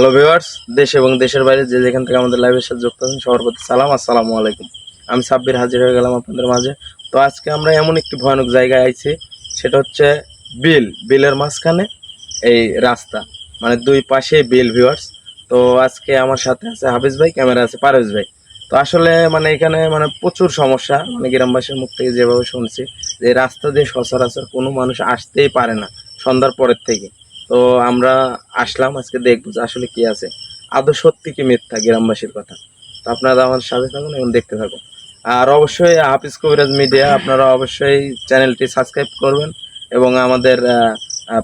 Hello viewers দেশ এবং দেশের বাইরে যে যেখান থেকে আমাদের লাইভের সাথে যুক্ত আছেন, সবার প্রতি সালাম, আসসালামু আলাইকুম। আমি সাব্বির, হাজির হয়ে গেলাম আপনাদের মাঝে। তো আজকে আমরা এমন একটি ভয়ানক জায়গায় আইছি, সেটা হচ্ছে বিল। বিলের মাঝখানে এই রাস্তা মানে দুই পাশে বিল ভিউয়ার্স তো আজকে আমার সাথে আছে হাফিজ ভাই ক্যামেরা আছে পারভেজ ভাই। তো আসলে মানে এখানে মানে প্রচুর সমস্যা মানে গ্রামবাসীর মুখ থেকে যেভাবে শুনছি, যে রাস্তা দিয়ে সচরাচর কোনো মানুষ আসতেই পারে না সন্ধ্যার পরের থেকে। তো আমরা আসলাম, আজকে দেখব যে আসলে কি আছে। আদৌ সত্যি কি মিথ্যা গ্রামবাসীর কথা? তো আপনারা আমার সাথে থাকুন এবং দেখতে থাকুন। আর অবশ্যই হাফিজ কবিরাজ মিডিয়া, আপনারা অবশ্যই চ্যানেলটি সাবস্ক্রাইব করবেন এবং আমাদের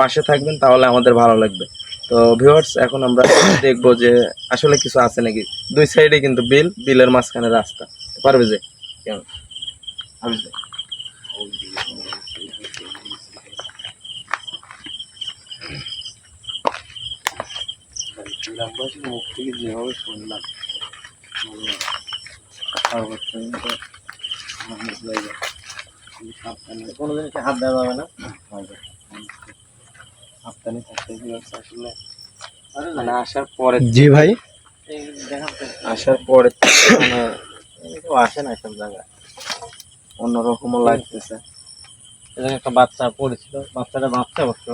পাশে থাকবেন, তাহলে আমাদের ভালো লাগবে। তো ভিউয়ার্স, এখন আমরা দেখব যে আসলে কিছু আছে নাকি। দুই সাইডে কিন্তু বিল, বিলের মাঝখানে রাস্তা। পারবে যে? কেমন? হাফিজ ভাই। গ্রামবাসীর মুখ থেকে যেভাবে শুনলাম মানে কোনো জিনিসে হাত দেওয়া যাবে না। সাবধানে থাকতে আসলে মানে আসার পরে জি ভাই। আসার পরে মানে আসে না সব জায়গায়। অন্যরকমও লাগতেছে। এখানে একটা বাচ্চা পড়েছিল বাচ্চাটা বাচ্চা অবশ্য।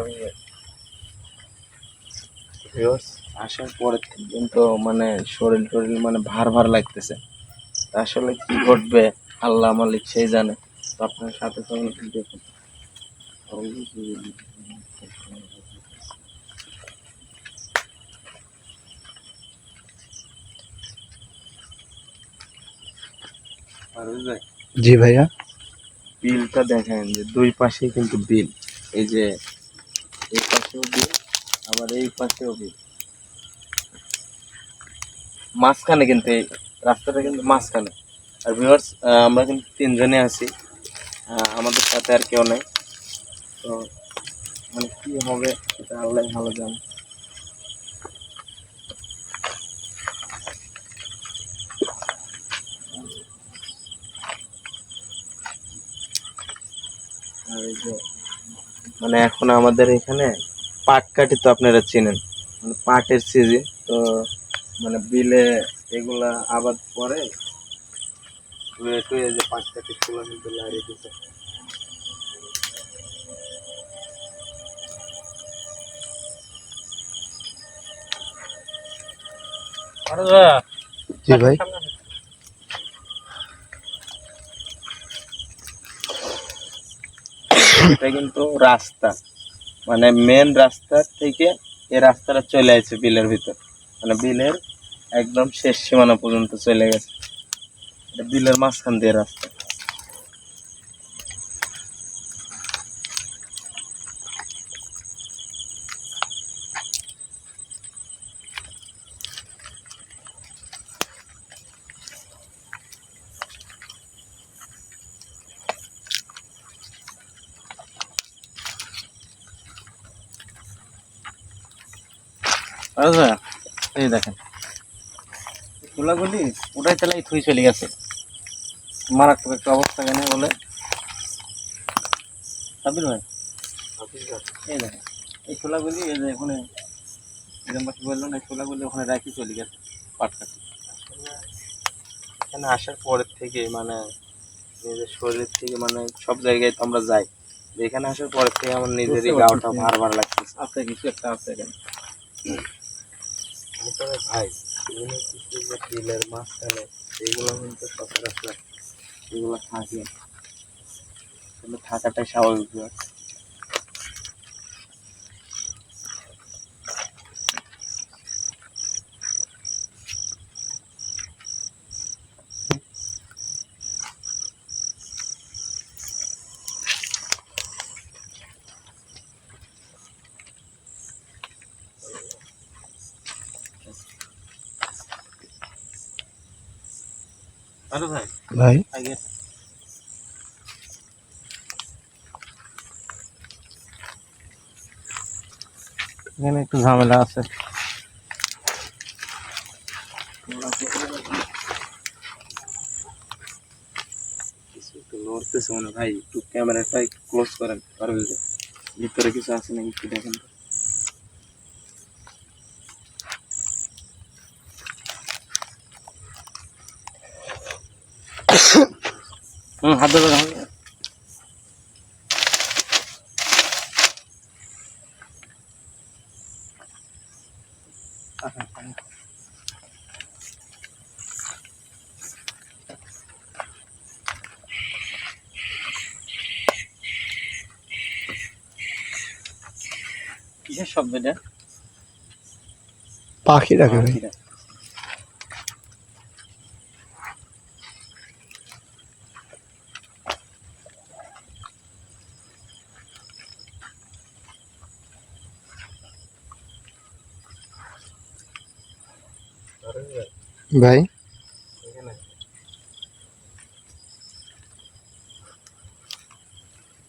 যে? Viewers, আসার পরে কিন্তু মানে শরীর টরিল মানে ভার ভার লাগতেছে। আসলে কি ঘটবে আল্লাহ মালিক সেই জানে। তো আপনার সাথে সঙ্গে দেখুন। জি ভাইয়া। বিলটা দেখেন যে দুই পাশেই কিন্তু বিল। এই যে এই পাশেও বিল আবার এই পাশেও বিল মাঝখানে কিন্তু এই রাস্তাটা কিন্তু মাঝখানে। আর ভিউয়ার্স আমরা কিন্তু তিনজনে আছি। আহ, আমাদের সাথে আর কেউ নেই। তো মানে কি হবে সেটা আল্লাহ ভালো জানে। আর এই যে মানে এখন আমাদের এখানে পাট কাটি তো আপনারা চেনেন। মানে পাটের সিজন তো মানে বিলে এগুলা আবাদ ধুয়ে টুয়ে যে পাট কাটি গুলো কিন্তু লাগিয়ে দিতে জি ভাই। এটা কিন্তু রাস্তা। মানে মেন রাস্তা থেকে এই রাস্তাটা চলে আছে বিলের ভিতর। মানে বিলের একদম শেষ সীমানা পর্যন্ত চলে গেছে। বিলের মাঝখান দিয়ে রাস্তা আচ্ছা এই দেখেন খোলাগুলি ওটাই তাহলে থুই চলে গেছে। মারাত্মক একটা অবস্থা কেন বলে। সাবির ভাই? এই দেখেন এই খোলাগুলি এই যে ওখানে গ্রামবাসী বলল না এই খোলাগুলি ওখানে রাখি চলে গেছে পাট কাটি এখানে আসার পরের থেকে মানে নিজের শরীরের থেকে মানে সব জায়গায় তো আমরা যাই। এখানে আসার পরের থেকে আমার নিজেরই গাওটা ভার ভার লাগতেছে। আছে কিছু একটা আছে এখানে। ভাই এগুলো কিছু বিলের মাঝখানে এগুলো কিন্তু সচরাচর এগুলো থাকে। কিন্তু থাকাটাই স্বাভাবিক ভাই ভাই আগে এখানে একটু ঝামেলা আছে কিছু একটু নড়তেছে মনে হয় ভাই একটু ক্যামেরাটা একটু ক্লোজ করেন পারবে যে ভিতরে কিছু আছে নাকি একটু দেখেন তো। হুম হাত ধরে কিসের শব্দ এটা? পাখি ডাকে ভাই?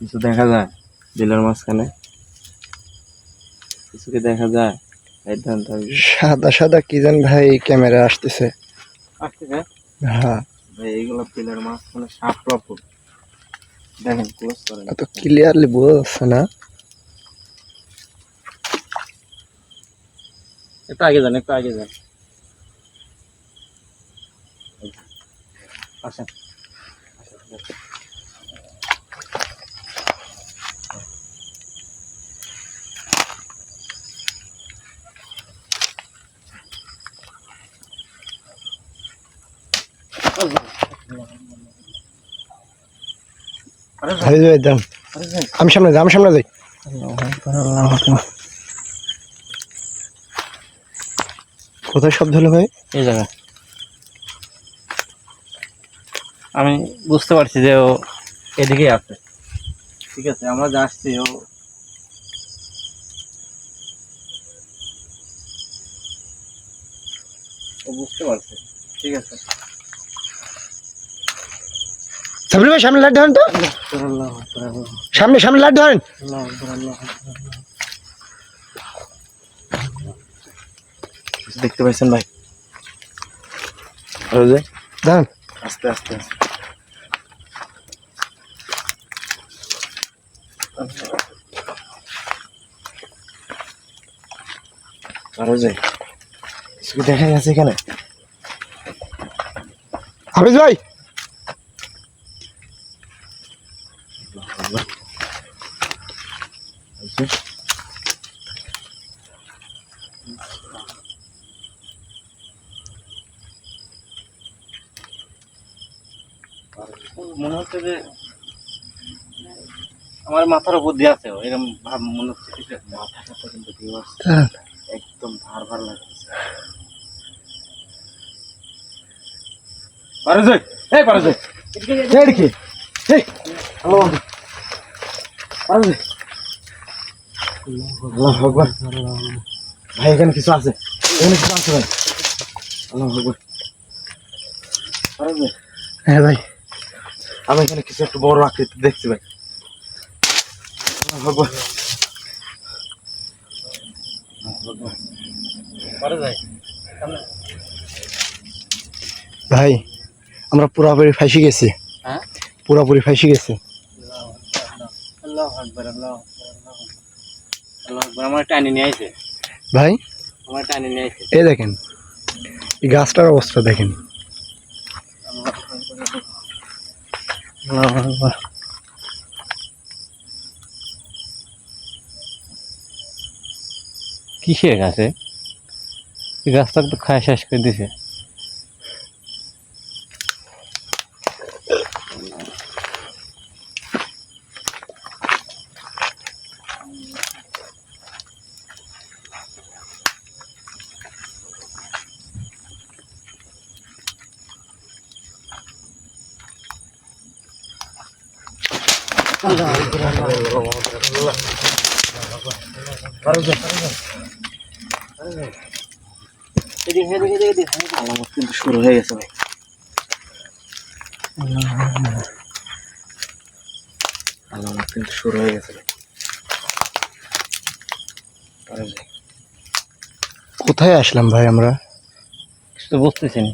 কিছু দেখা যায়? বিলের মাঝখানে? কিছু কি দেখা যায়। সাদা সাদা কি জান ভাই ক্যামেরা আসতেছে। আসতেছে হ্যাঁ। ভাই এইগুলো মাঝখানে সাপ রকম দেখেন ক্লোজ করেন। এত ক্লিয়ারলি বোঝা যাচ্ছে না। একটু আগে যান একটু আগে যান। আসেন। আমি সামনে যাই আমি সামনে যাই। কোথায় শব্দ হলো ভাই? এই জায়গা আমি বুঝতে পারছি যে ও এদিকেই আছে। ঠিক আছে আমরা যাচ্ছি ও ও বুঝতে পারছে। ঠিক আছে। সামনে ভাই সামনে লাইট ধরেন তো। সামনে সামনে লাইট ধরেন। দেখতে পাইছেন ভাই? ধরেন। আস্তে আস্তে আস্তে। আর ওই যে কিছু দেখা যাচ্ছে এখানে। হাফিজ ভাই। মনে হচ্ছে যে আমার মাথার উপর দিয়ে আছে এরকম ভাব মনে হচ্ছে ঠিক আছে মাথাটা তো কিন্তু হ্যাঁ। একদম ভার ভার আল্লাহ ভগবান ভাই, এখানে কিছু আছে। এখানে কিছু আছে ভাই। আল্লাহ ভগবান হ্যাঁ ভাই। আমি এখানে কিছু একটা বড় আকৃতি দেখছি ভাই। আল্লাহ ভগবান আল্লাহ ভগবান। পারে যাই ভাই আমরা পুরাপুরি ফাঁসি গেছি। হ্যাঁ? পুরাপুরি ফাঁসি গেছি। ভাই আমার টানি নিয়ে এই দেখেন এই গাছটার অবস্থা দেখেন। আল্লাহ কিসের গাছে? এই গাছটা তো খায় শেষ করে দিছে এদিকে এদিকে এদিকে এদিকে আলামত কিন্তু শুরু হয়ে গেছে ভাই আলামত কিন্তু শুরু হয়ে গেছে। কোথায় আসলাম ভাই আমরা? কিছু তো বুঝতেছি না।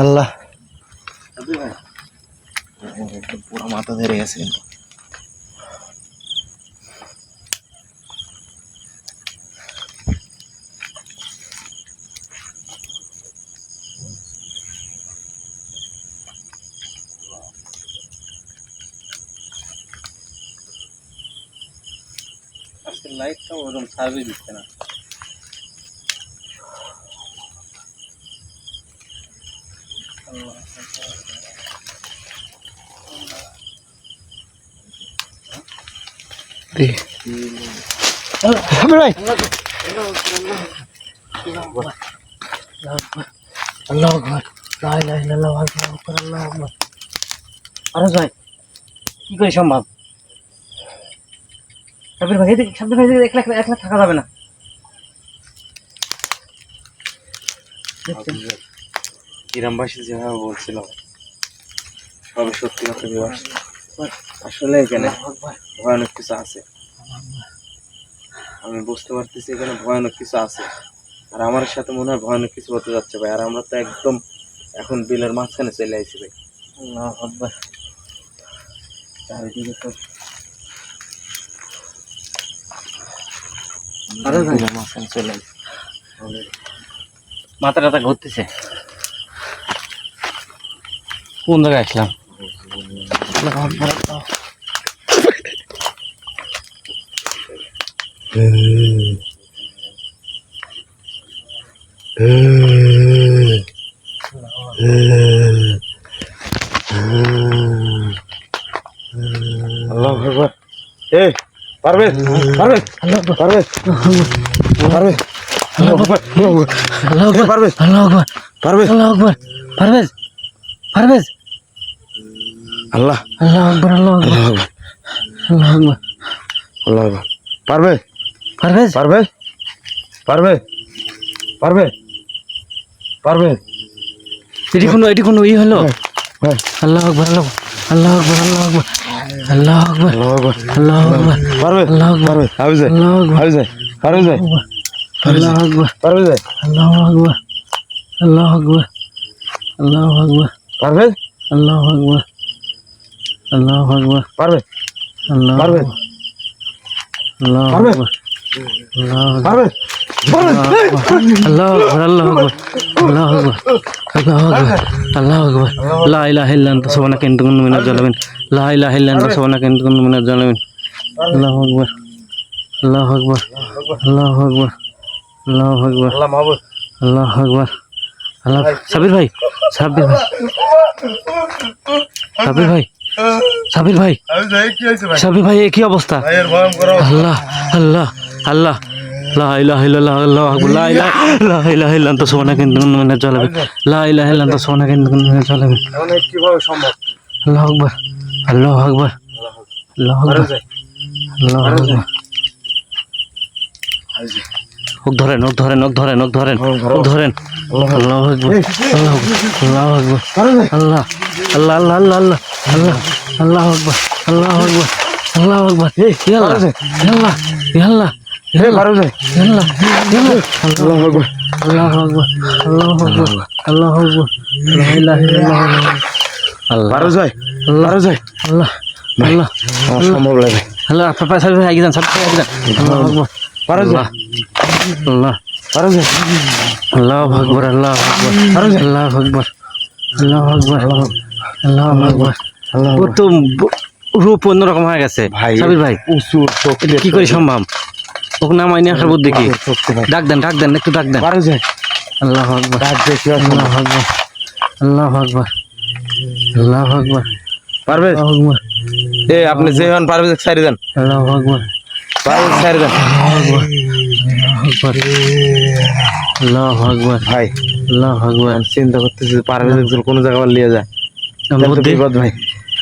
আল্লাহ পুরো মাথা ধরে গেছে লাইটটা ওরকম সার্ভিস দিচ্ছে না। সাবির ভাই। আল্লাহ আকবার। লা ইলাহা ইল্লাল্লাহ আল্লাহু আকবার আল্লাহু আরে ভাই কি করে সম্ভব? সাবির ভাই এদিকে সাবির ভাই এদিকে একলা একলা একলা থাকা যাবে না? গ্রামবাসী যেভাবে বলছিল সবই সত্যি কথা বিবাস আসলে এখানে ভয়ানক কিছু আছে। আমি বুঝতে পারতেছি এখানে ভয়ানক কিছু আছে। আর আমার সাথে মনে হয় ভয়ানক কিছু হতে যাচ্ছে ভাই। আর আমরা তো একদম এখন বিলের মাঝখানে চলে আইছি ভাই। চারিদিকে তো মাঝখানে চলে আইছি। মাথা টাথা ঘুরতেছে। কোন জায়গায় আসলাম? আল্লাহু ভগবান এ পারবে পারবে পারবে পারবে আল্লাহু আকবার। আল্লাহু আকবার পারবে আল্লাহু পারবে আল্লাহু আকবার আল্লাহ। আল্লাহু আকবার আল্লাহ আকবার, আল্লাহ আকবার। পারবে পারভেজ পারবে পারবে পারবে পারবে এটি কোনো এটি কোনো ই হলো হ্যাঁ আল্লাহু আকবার আল্লাহু আল্লাহু আকবার আল্লাহু আকবার আল্লাহু আকবার আল্লাহু আকবার পারবে আল্লাহু আকবার পারবে হাবি যায় আল্লাহু আকবার হাবি যায় পারবে যায় আল্লাহু আকবার পারবে আল্লাহু আকবার আল্লাহু আকবার আল্লাহু আকবার পারবে আল্লাহু আকবার আল্লাহু আকবার পারবে আল্লাহু পারবে আল্লাহু পারবে? আকবার সাবির ভাই সাবির ভাই। সাবির ভাই সাবির ভাই। সাবির ভাই কি অবস্থা। আল্লাহ আল্লাহ। আল্লাহ লা ইলাহা ইল্লাল্লাহ আল্লাহু আকবার লা ইলাহা লা ইলাহা লা ইলাহা ইল্লা আনতা সুবহানাকা ইন্নী কুনতু এই কীভাবে সম্ভব? আল্লাহু আকবার আল্লাহু আকবার আল্লাহু আকবার আল্লাহু আকবার। ওক ধরেন ওক ধরেন ওক ধরেন ওক ধরেন ওক ধরেন। আল্লাহু আকবার। আল্লাহু আকবার আল্লাহু আল্লাহ আল্লাহ আল্লাহ আল্লাহ আল্লাহ আকবার আল্লাহ আকবার আল্লাহ আকবার। ইয়া আল্লাহ আল্লাহ আল্লাহ ইয়া এ আল্লাহ আল্লাহ আকবার আল্লাহ আকবার আল্লাহ আকবার আল্লাহ আকবার লা ইলাহা ইল্লাল্লাহ আল্লাহ যায় আল্লাহ আল্লাহ আল্লাহ আমার সম্ভব লাগে আল্লাহ পাশে সাথে আগে যান সাথে আগে যান আল্লাহ আকবার পারবে যায় আল্লাহ পারবে যায় আল্লাহ আকবার আল্লাহ আকবার আল্লাহ আকবার আল্লাহ আকবার। আল্লাহ আকবার। আল্লাহ তো রূপ অন্যরকম হয়ে গেছে। ভাই সাবির ভাই শক্তি কি করে সম্ভব? ওকে নামাই নিয়ে আসার বুদ্ধি কি ভাই ডাক দেন ডাক দেন একটু ডাক দেন আল্লাহ আকবার আল্লাহ আকবার আল্লাহ আকবার আল্লাহ আকবার পারবে আল্লাহ আকবার এ আপনি যে হন পারবে সাইড দেন আল্লাহ আকবার পারবে সাইড দেন আকবার আল্লাহ আকবার ভাই আল্লাহ আকবার চিন্তা করতেছি পারবে যদি কোনো জায়গা নিয়ে যায় বিপদ ভাই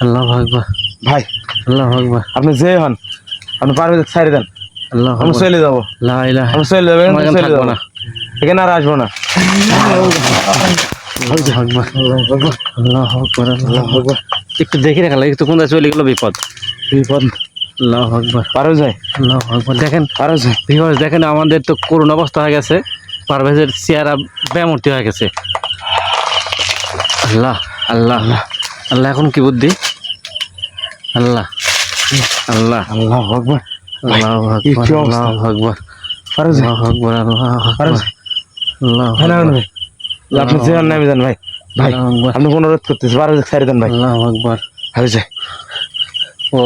আল্লাহ আকবার ভাই আল্লাহ আকবার আপনি যে হন আপনি পারবে সাইড দেন আমি আকবার। চলে যাব। আমি চলে যাব চলে না। এখানে আর আসব না। একটু দেখে রাখা লাগে একটু কোন চলে গেল বিপদ। বিপদ। আল্লাহু আকবার। পারো যায় আল্লাহু আকবার। দেখেন পারো যায় ভিউয়ার্স দেখেন আমাদের তো করুণ অবস্থা হয়ে গেছে। পারভেজের চেহারা ব্যামূর্তি হয়ে গেছে। আল্লাহ আল্লাহ আল্লাহ। আল্লাহ এখন কি বুদ্ধি? আল্লাহ আল্লাহ। আল্লাহ আকবার। আপনি জীবন নামে যান ভাই ভাই আপনি কোনো রোধ করতেছি বারো সারি ভাই একবার হয়েছে ও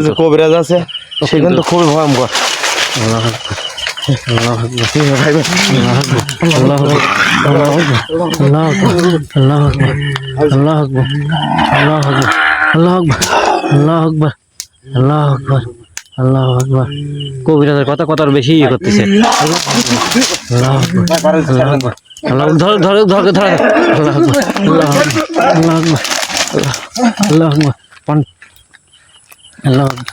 যে কবিরাজ আছে সেখান তো খুবই ভয়ঙ্কর আল্লাহ আল্লাহ আল্লাহ আল্লাহ আল্লাহ আল্লাহ আল্লাহ আকবার আল্লাহ আকবার আল্লাহ আকবার। কবিরাজের কথা আরও বেশি ইয়ে করতেছে। আল্লাহ আকবার আল্লাহ আকবার। আল্লাহ ধর ধর ধর ধর আল্লাহ আকবার আল্লাহ আকবার আল্লাহ আকবার আল্লাহ আকবার। পান। আল্লাহ আকবার।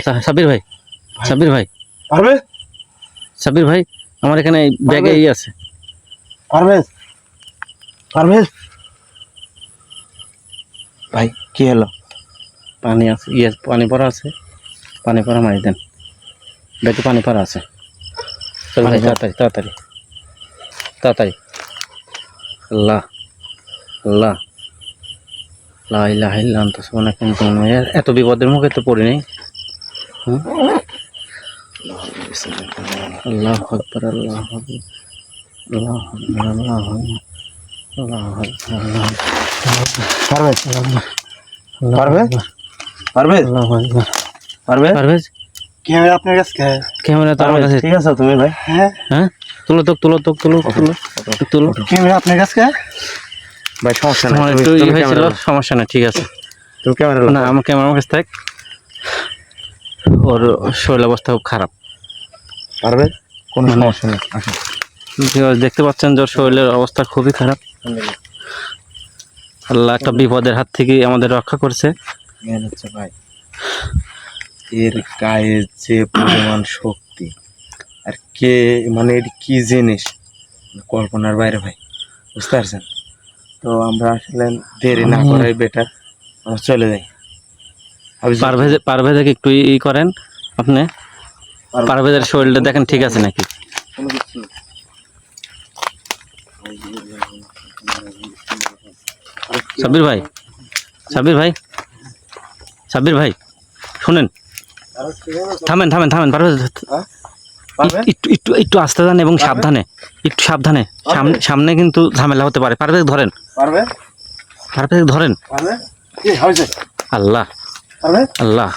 সা- সাব্বির ভাই সাব্বির ভাই। পারবে? সাব্বির ভাই আমার এখানে ব্যাগে ই আছে। পারবে? পারবে? ভাই কি হলো? পানি আছে ইয়ে পানি পড়া আছে। পানি পড়া মারি দেন। ব্যাগে পানি পড়া আছে। তাড়াতাড়ি তাড়াতাড়ি। তাড়াতাড়ি। আল্লাহ আল্লাহ। লা ইল্লা আনতা সুবহানাকা ইন্নী কুনতু এত বিপদের মুখে তো পড়ি নাই? আল্লাহ আকবার আল্লাহ আকবার। আল্লাহ আকবার আল্লাহ আকবার আল্লাহ আল্লাহ পারবে? পারবে? পারবে পারভেজ কি হবে আপনার কাছে ক্যামেরা তো আমার কাছে। ঠিক আছে তুমি ভাই। হ্যাঁ? হ্যাঁ? তুলো তো তুলো তো তুলো তুলো তুলো। কি হবে আপনার কাছে ভাই সমস্যা একটু ই হয়েছিল সমস্যা নেই ঠিক আছে। তুমি ক্যামেরা না আমার ক্যামেরা আমার কাছে থাক। ওর শরীর অবস্থা খুব খারাপ। পারবে কোনো মানে- সমস্যা নেই দেখতে পাচ্ছেন যে ওর শরীরের অবস্থা খুবই খারাপ। আল্লাহ একটা বিপদের হাত থেকে আমাদের রক্ষা করছে। মেন হচ্ছে ভাই। এর গায়ে যে পরিমাণ শক্তি আর কে মানে এর কি জিনিস কল্পনার বাইরে ভাই বুঝতে পারছেন? তো আমরা আসলে দেরি না করাই বেটার আমরা চলে যাই। পারভেজ পারভেজকে একটু ই করেন আপনি? পারভেজের শরীরটা দেখেন ঠিক আছে নাকি। সাব্বির ভাই সাব্বির ভাই। সাব্বির ভাই শোনেন। থামেন থামেন থামেন পারবে একটু একটু একটু আস্তে জানে এবং সাবধানে একটু সাবধানে। সামনে সামনে কিন্তু ঝামেলা হতে পারে। পারবে ধরেন। পারবে ধরেন। আল্লাহ। আল্লাহ। আল্লাহ।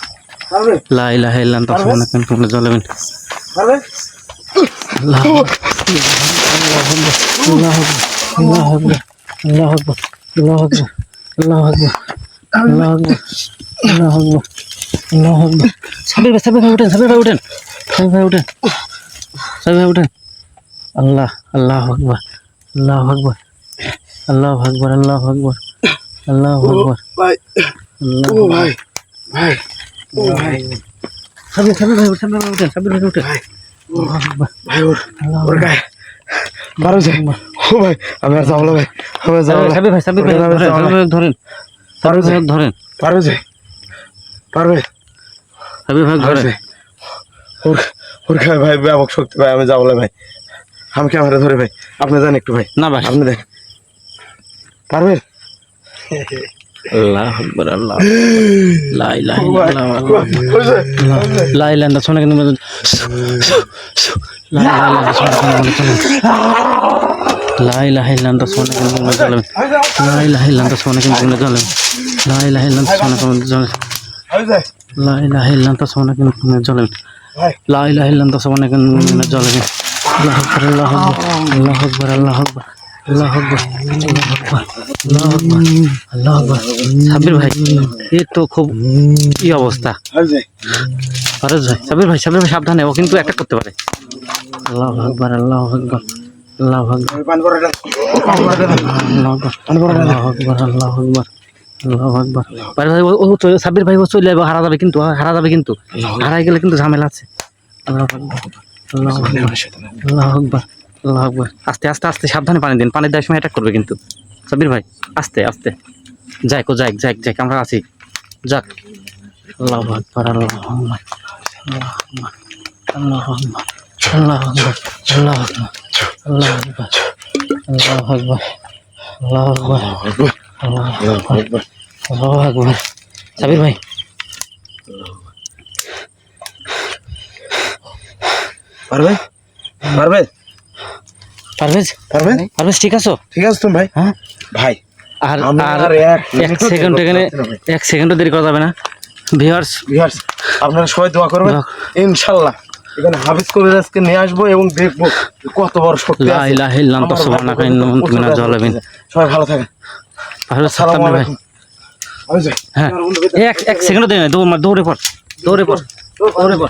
আল্লাহ আল্লাহ সাবির ভাই সাবির ভাই উঠেন সাবির ভাই উঠেন। সাবির ভাই উঠেন। সাবির ভাই উঠেন। আল্লাহ আল্লাহ আকবার আল্লাহ আকবার আল্লাহ আকবার আল্লাহ আকবার আল্লাহ আকবার। ভাই আল্লাহ ভাই ভাই ও ভাই। সাবির সাবির ভাই উঠেন সাবির ভাই উঠেন সাবির ভাই উঠেন। আল্লাহ আকবার। ভাই ওর আল্লাহ ওর গায়ে। বারো যায় ও ভাই আমি আর যাব না ভাই। আমি আর যাব না। সাবির ভাই সাবির ভাই ওরে ধরেন ধরেন ধরেন। যায় পারবে আমি ভাই ধরে ওর ভাই ব্যাপক শক্তি ভাই আমি যাবলে ভাই আমি ক্যামেরা ধরে ভাই আপনি যান একটু ভাই না ভাই আপনি দেন পারবেন লাই আকবার আল্লাহ লা ইলাহা ইল্লাল্লাহ লা ইলাহা ইল্লাল্লাহ শোনা কিন্তু লাই ইলাহা ইল্লাল্লাহ لا إله إلا أنت سبحانك إني كنت ظالما لا إله إلا أنت سبحانك إني كنت ظالما لا إله إلا أنت سبحانك إني كنت ظالما লা ইলাহা ইল্লাল্লাহ শোনা কিন্তু চলে লা ইলাহা ইল্লাল্লাহ শোনা কিন্তু চলে আল্লাহ আকবার আল্লাহ আকবার আল্লাহ আকবার আল্লাহ আকবার আল্লাহ আকবার আল্লাহ আকবার সাবির ভাই এ তো খুব কি অবস্থা ফরজ ভাই সাবির ভাই সাবির ভাই সাবধানে ও কিন্তু অ্যাটাক করতে পারে আল্লাহ আকবার আল্লাহ আকবার আল্লাহ আকবার আল্লাহ আকবার আল্লাহ আকবার আল্লাহ আকবার সাব্বির ভাই ও চলে যাবে হারা যাবে কিন্তু হারা যাবে কিন্তু। হারাই গেলে কিন্তু ঝামেলা আছে। আল্লাহ আল্লাহ আকবর। আল্লাহ আকবর। আস্তে আস্তে আস্তে সাবধানে পানি দিন। পানির দেওয়ার সময় অ্যাটাক করবে কিন্তু। সাব্বির ভাই আস্তে আস্তে। যাক ও যাক যাক যাক আমরা আছি। যাক। আল্লাহ আকবর আল্লাহ আল্লাহ আল্লাহ আকবর আল্লাহ আকবর আল্লাহ আকবর আল্লাহ আকবর আল্লাহ আল্লাহ ভাই। এক সেকেন্ড দেরি করা যাবে না। আপনারা সবাই দোয়া করবেন। ইনশাআল্লাহ এখানে হাফিজ কবির নিয়ে আসব এবং দেখব কত বড় শক্তি সবাই ভালো থাকেন। সালাম ভাই। হ্যাঁ। এক এক সেকেন্ড দেন দৌড় দৌড়ে পর দৌড়ে পর দৌড়ে পর